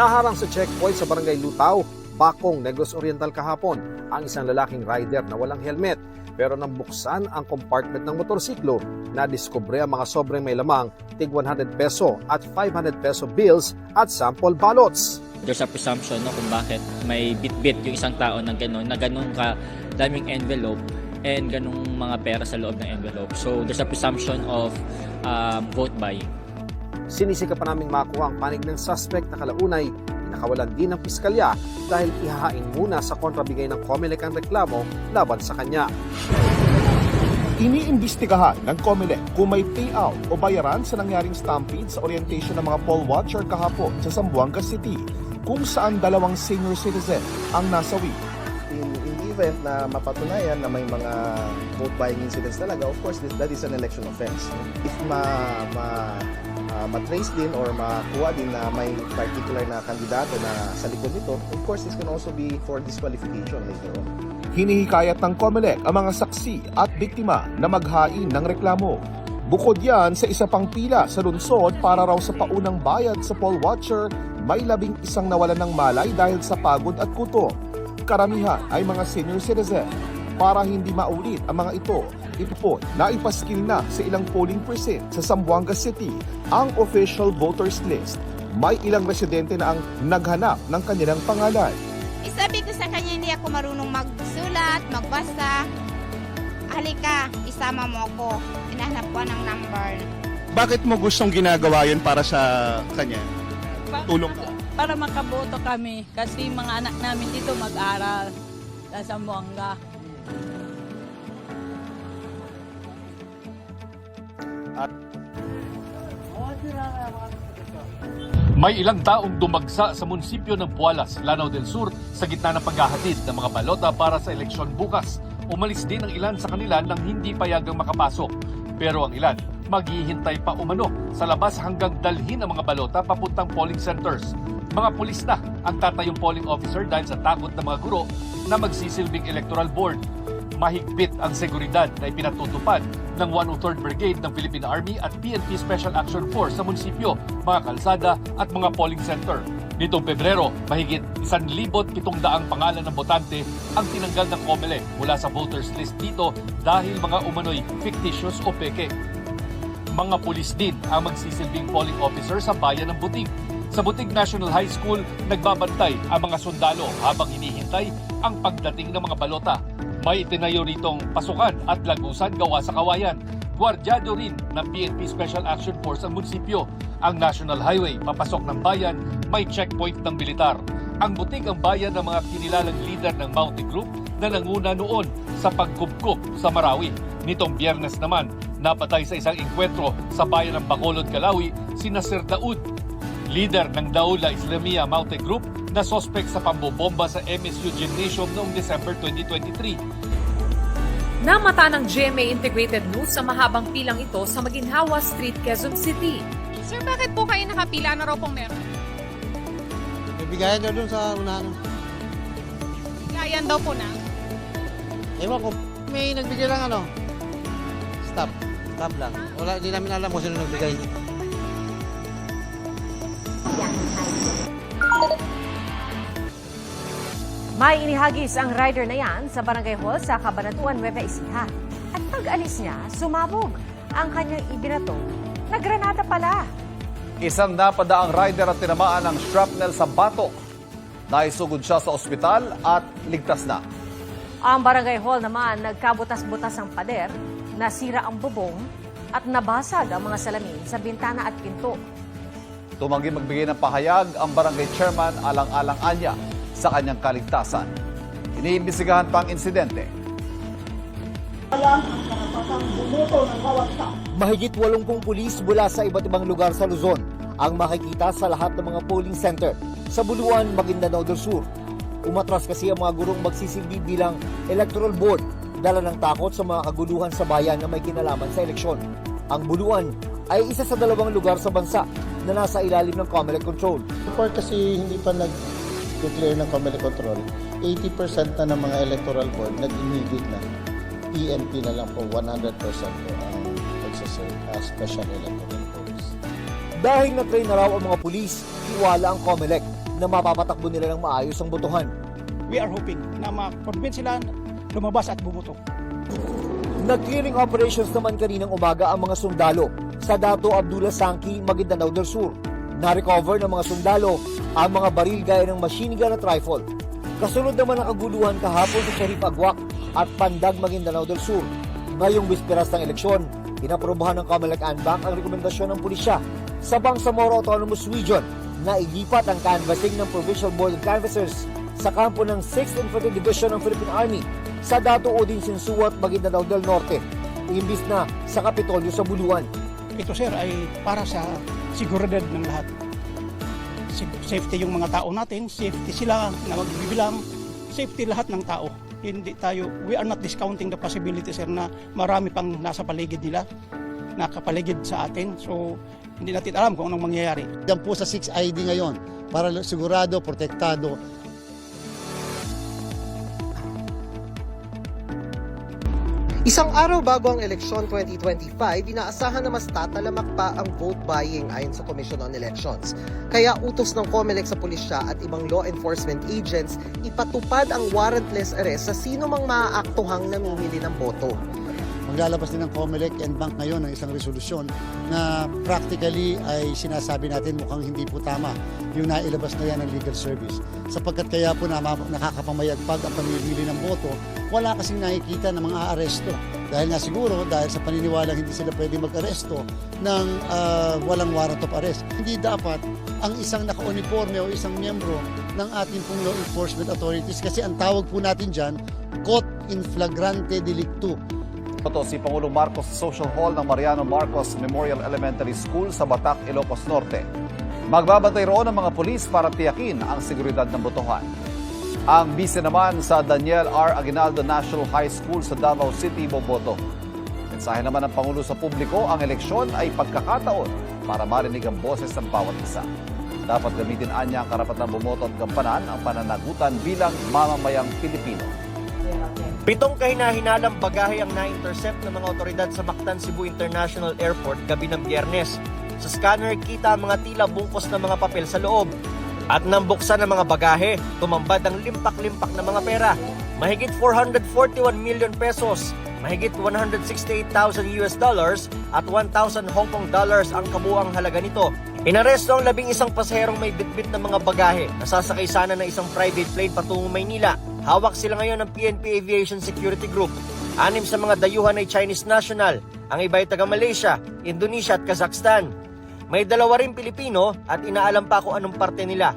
Naharang sa checkpoint sa Barangay Lutaw, Bakong, Negros Oriental kahapon ang isang lalaking rider na walang helmet. Pero nang buksan ang compartment ng motorsiklo, nadiskubre ang mga sobrang may lamang tig 100 peso at 500 peso bills at sample ballots. there's a presumption no, kung bakit may bit-bit yung isang tao na gano'n, na gano'n ka daming envelope and ganong mga pera sa loob ng envelope. So there's a presumption of um, vote buying. Sinisika pa naming makuha ang panig ng suspect na kalaunay pinakawalan din ng piskalya dahil ihahain muna sa kontrabigay ng COMELEC ang reklamo laban sa kanya. Iniimbestigahan ng COMELEC kung may payout o bayaran sa nangyaring stampede sa orientation ng mga poll watcher kahapon sa Zamboanga City kung saan dalawang senior citizen ang nasawi. in, in the event na mapatunayan na may mga vote buying incidents talaga, of course, this, that is an election offense. If ma, ma, ah, matrace din or makuha din na may particular na kandidato na sa likod nito, of course, this can also be for disqualification later on. Hinihikayat ng COMELEC ang mga saksi at biktima na maghain ng reklamo. Bukod yan sa isa pang pila sa lungsod para raw sa paunang bayad sa poll watcher, may labing isang nawalan ng malay dahil sa pagod at kuto. Karamihan ay mga senior citizen. Para hindi maulit ang mga ito, ito po na ipaskil na sa ilang polling precinct sa Zamboanga City ang official voters list. May ilang residente na ang naghanap ng kanilang pangalan. Eh, sabi ko sa kanya, hindi ako marunong magsulat, magbasa. Halika, isama mo ako. Hinahanap ko ng number. Bakit mo gustong ginagawa yun para sa kanya? Tulong ka? para makaboto kami kasi mga anak namin dito mag-aral sa Zamboanga. May ilang taong dumagsa sa munisipyo ng Pualas, Lanao del Sur sa gitna ng paghahatid ng mga balota para sa eleksyon bukas. Umalis din ang ilan sa kanila nang hindi payagang makapasok. Pero ang ilan, maghihintay pa umano sa labas hanggang dalhin ang mga balota papuntang polling centers. Mga pulis na ang tatayong polling officer dahil sa takot ng mga guro na magsisilbing electoral board mahigpit ang seguridad na ipinatutupad ng 103rd Brigade ng Philippine Army at PNP Special Action Force sa munisipyo, mga kalsada at mga polling center. Nitong Pebrero, mahigit 1,700 pangalan ng botante ang tinanggal ng COMELEC mula sa voters list dito dahil mga umano'y fictitious o peke. Mga pulis din ang magsisilbing polling officer sa bayan ng Butig. Sa Butig National High School, nagbabantay ang mga sundalo habang hinihintay ang pagdating ng mga balota. May itinayo ritong pasukan at lagusan gawa sa kawayan. Gwardyado rin ng PNP Special Action Force ang munisipyo. Ang National Highway, papasok ng bayan, may checkpoint ng militar. Ang butig ang bayan ng mga kinilalang leader ng Mountain Group na nanguna noon sa pagkupkup sa Marawi. Nitong biyernes naman, napatay sa isang enkwentro sa bayan ng Bacolod, Calawi, si Nasir Daud, leader ng Daula Islamia Mountain Group na sospek sa pambobomba sa MSU Gymnasium noong December 2023. Namata ng GMA Integrated News sa mahabang pilang ito sa Maginhawa Street, Quezon City. Sir, bakit po kayo nakapila na raw pong meron? Bigayan daw dun sa unahan. Gayan daw po na. Ewan ko, may nagbigay lang ano. Stop. Stop lang. Wala, di namin alam kung sino nagbigay. May inihagis ang rider na yan sa barangay hall sa Cabanatuan, Nueva Ecija. At pag-alis niya, sumabog ang kanyang ibinato na granada pala. Isang napadaang rider at tinamaan ng shrapnel sa batok. Naisugod siya sa ospital at ligtas na. Ang barangay hall naman nagkabutas-butas ang pader, nasira ang bubong at nabasag ang mga salamin sa bintana at pinto. Tumanggi magbigay ng pahayag ang barangay chairman alang-alang anya sa kanyang kaligtasan. Iniimbisigahan pa ang insidente. Mahigit 80 pulis mula sa iba't ibang lugar sa Luzon ang makikita sa lahat ng mga polling center sa Buluan, Maguindanao del Sur. Umatras kasi ang mga gurong magsisilbi bilang electoral board dala ng takot sa mga kaguluhan sa bayan na may kinalaman sa eleksyon. Ang Buluan ay isa sa dalawang lugar sa bansa na nasa ilalim ng COMELEC control. Before kasi hindi pa nag-declare ng Comelec Control, 80% na ng mga electoral board nag-immediate na. PNP na lang po 100% po ang pagsaserve as special electoral votes. Dahil na-train na raw ang mga pulis, tiwala ang COMELEC na mapapatakbo nila ng maayos ang botohan. We are hoping na ma-convince sila na lumabas at bumoto. Nag-clearing operations naman kaninang umaga ang mga sundalo sa Dato Abdullah Sangki, Maguindanao del Sur. Na-recover ng mga sundalo ang mga baril gaya ng machine gun at rifle. Kasunod naman ang kaguluhan kahapon sa Sharif Agwak at Pandag, Maguindanao del Sur. Ngayong bisperas ng eleksyon, inaprobahan ng Kamalacan Bank ang rekomendasyon ng pulisya sa Bangsamoro Autonomous Region na ilipat ang canvassing ng Provincial Board of Canvassers sa kampo ng 6th Infantry Division ng Philippine Army sa Dato Odin Sinsuat, Maguindanao del Norte, imbis na sa Kapitolyo sa Buluan. Ito sir ay para sa seguridad ng lahat. Safety yung mga tao natin, safety sila na magbibilang, safety lahat ng tao. Hindi tayo, we are not discounting the possibility sir na marami pang nasa paligid nila, nakapaligid sa atin. So hindi natin alam kung anong mangyayari. Yan po sa 6ID ngayon para sigurado, protektado Isang araw bago ang eleksyon 2025, inaasahan na mas tatalamak pa ang vote buying ayon sa Commission on Elections. Kaya utos ng COMELEC sa pulisya at ibang law enforcement agents ipatupad ang warrantless arrest sa sino mang maaaktuhang namimili ng boto. Maglalabas din ng COMELEC and Bank ngayon ng isang resolusyon na practically ay sinasabi natin mukhang hindi po tama yung nailabas na yan ng legal service. Sapagkat kaya po na nakakapamayagpag ang pamimili ng boto, wala kasing nakikita ng mga aresto. Dahil nga siguro, dahil sa paniniwala hindi sila pwede mag-aresto ng ah, walang warrant of arrest. Hindi dapat ang isang naka-uniforme o isang miyembro ng ating pong law enforcement authorities kasi ang tawag po natin dyan, caught in flagrante delictu. Ito si Pangulong Marcos Social Hall ng Mariano Marcos Memorial Elementary School sa Batac, Ilocos Norte. Magbabantay roon ang mga pulis para tiyakin ang seguridad ng botohan. Ang bise naman sa Daniel R. Aguinaldo National High School sa Davao City, Boboto. Mensahe naman ng Pangulo sa publiko, ang eleksyon ay pagkakataon para marinig ang boses ng bawat isa. Dapat gamitin anya ang karapatan bumoto at gampanan ang pananagutan bilang mamamayang Pilipino. Pitong kahinahinalang bagahe ang na-intercept ng mga otoridad sa Mactan Cebu International Airport gabi ng biyernes. Sa scanner kita ang mga tila bungkos ng mga papel sa loob. At nang buksan ang mga bagahe, tumambad ang limpak-limpak na mga pera. Mahigit 441 million pesos, mahigit 168,000 US dollars at 1,000 Hong Kong dollars ang kabuang halaga nito. Inaresto ang labing isang pasaherong may bitbit ng mga bagahe na sasakay sana ng isang private plane patungong Maynila. Hawak sila ngayon ng PNP Aviation Security Group. Anim sa mga dayuhan ay Chinese national, ang iba ay taga Malaysia, Indonesia at Kazakhstan. May dalawa rin Pilipino at inaalam pa kung anong parte nila.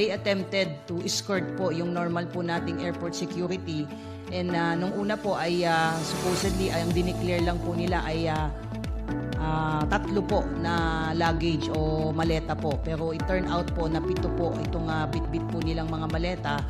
They attempted to escort po yung normal po nating airport security and ah, nung una po ay ah, supposedly ay ang dineclare lang po nila ay ah, ah, tatlo po na luggage o maleta po pero it turned out po na pito po itong ah, bitbit po nilang mga maleta